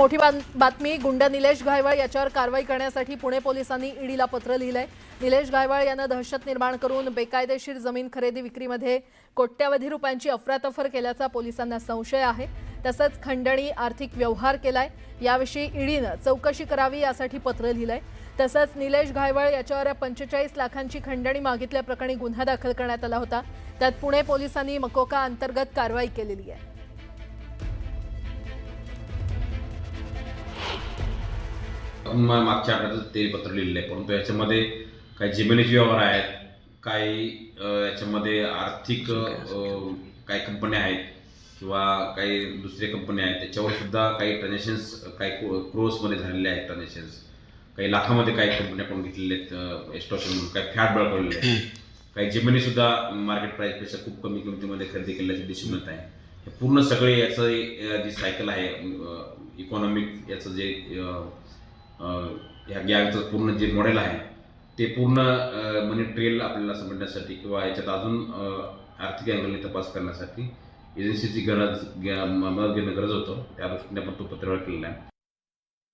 मोठी बात- बातमी गुंड निलेश घायवळ याच्यावर कारवाई करण्यासाठी पुणे पोलिसांनी ईडीला पत्र लिहिलंय. निलेश घायवळ यानं दहशत निर्माण करून बेकायदेशीर जमीन खरेदी विक्रीमध्ये कोट्यावधी रुपयांची अफरातफर केल्याचा पोलिसांना संशय आहे. तसंच खंडणी आर्थिक व्यवहार केलाय. याविषयी ईडीनं चौकशी करावी यासाठी पत्र लिहिलंय. तसंच निलेश घायवळ याच्यावर पंचेचाळीस लाखांची खंडणी मागितल्याप्रकरणी गुन्हा दाखल करण्यात आला होता. त्यात पुणे पोलिसांनी मकोका अंतर्गत कारवाई केलेली आहे. मागच्या आठवड्यात ते पत्र लिहिलेलं आहे परंतु याच्यामध्ये काही जमिनीचे व्यवहार आहेत काही याच्यामध्ये आर्थिक काही कंपन्या आहेत किंवा काही दुसऱ्या कंपन्या आहेत त्याच्यावर सुद्धा काही ट्रान्झॅक्शन्स काही क्रोर्समध्ये झालेले आहेत ट्रान्झॅक्शन्स काही लाखामध्ये काही कंपन्याकडून घेतलेले आहेत एस्टॉशन म्हणून. काही फॅट बळकवलेले आहेत. काही जमिनी सुद्धा मार्केट प्राईसपेक्षा खूप कमी किमतीमध्ये खरेदी केल्याचे दिसून येत आहे. हे पूर्ण सगळे याचं जी सायकल आहे इकॉनॉमिक याचं जे ह्या गॅगचं पूर्ण जे मॉडेल आहे ते पूर्ण मनी म्हणजे ट्रेल आपल्याला समजण्यासाठी किंवा याच्यात अजून आर्थिक अँगलने तपास करण्यासाठी एजन्सीची गरज मदत घेणं गरज होतं. त्या दृष्टीने आपण तो पत्रव्यवहार केलेला आहे.